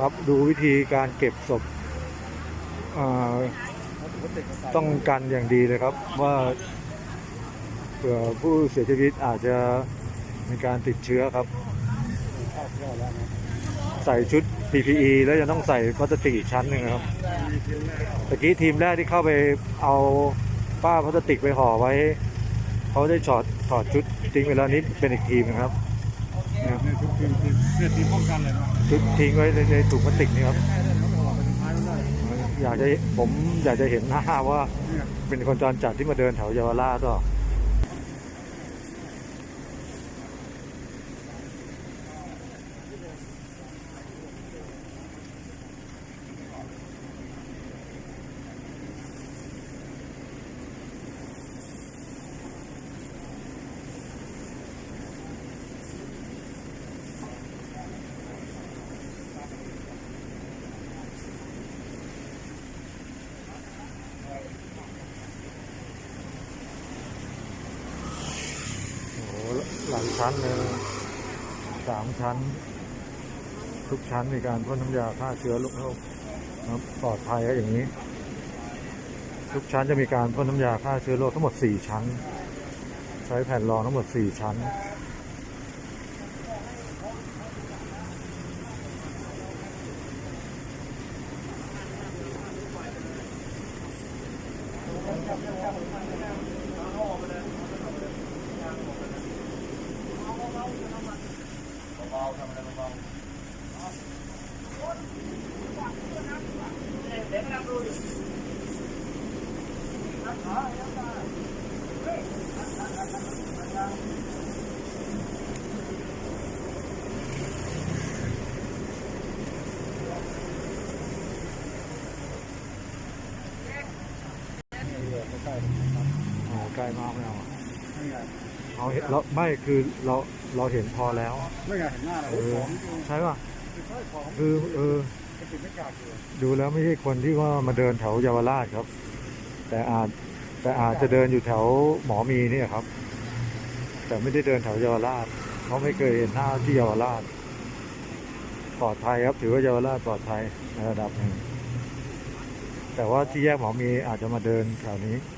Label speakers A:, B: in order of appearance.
A: ครับดูวิธีการเก็บศพต้องกันอย่างดีเลยครับว่าเผื่อผู้เสียชีวิตอาจจะมีการติดเชื้อครับ ใส่ชุด PPE แล้วยังต้องใส่พลาสติกอีกชั้นหนึ่งครับตะกี้ทีมแรกที่เข้าไปเอาป้าพลาสติกไปห่อไว้ เขาได้ถอดถอดชุดทิ้งไปแล้วนี่เป็นอีกทีมนะครับ
B: เนี่ยทุกทีมทีมเนี่ยทีมป้องกันเลยนะ
A: ชุดทิ้งไว้ในในถุงพลาสติกนี่ครับอยากจะผมอยากจะเห็นหน้าว่าเป็นคนจรจัดที่มาเดินแถวเยาวราชก็โชั้นเลยสามชั้น ทุกชั้นมีการพ่นน้ำยาฆ่าเชื้อลูกโรคปลอดภัยอย่างนี้ ทุกชั้นจะมีการพ่นน้ำยาฆ่าเชื้อโรคทั้งหมดสี่ชั้น ใช้แผ่นรองทั้งหมดสี่ชั้น อ๋อใกล้มากไม่เอาอะ
B: ไม่ไง
A: เอาเห็นเราไม่คือเรา เราเห็นพอแล้ว
B: ไม่ไงเห็นหน้าเรา
A: เออ
B: ของ
A: ใช่ป่ะ
B: ใช่ของ
A: คือเออ
B: เป็นติดไม่กล้าเลย
A: ดูแล้วไม่ใช่คนที่ว่ามาเดินแถวเยาวราชครับ แต่อาจแต่อาจจะเดินอยู่แถวหมอมีเนี่ยครับ แต่ไม่ได้เดินแถวเยาวราชเขาะไม่เคยเห็นหน้าที่เยาวราชปลอดภัยครับ ถือว่าเยาวราชปลอดภัยในระดับหนึ่งแต่ว่าที่แยกหมอมีอาจจะมาเดินแถวนี้
B: เ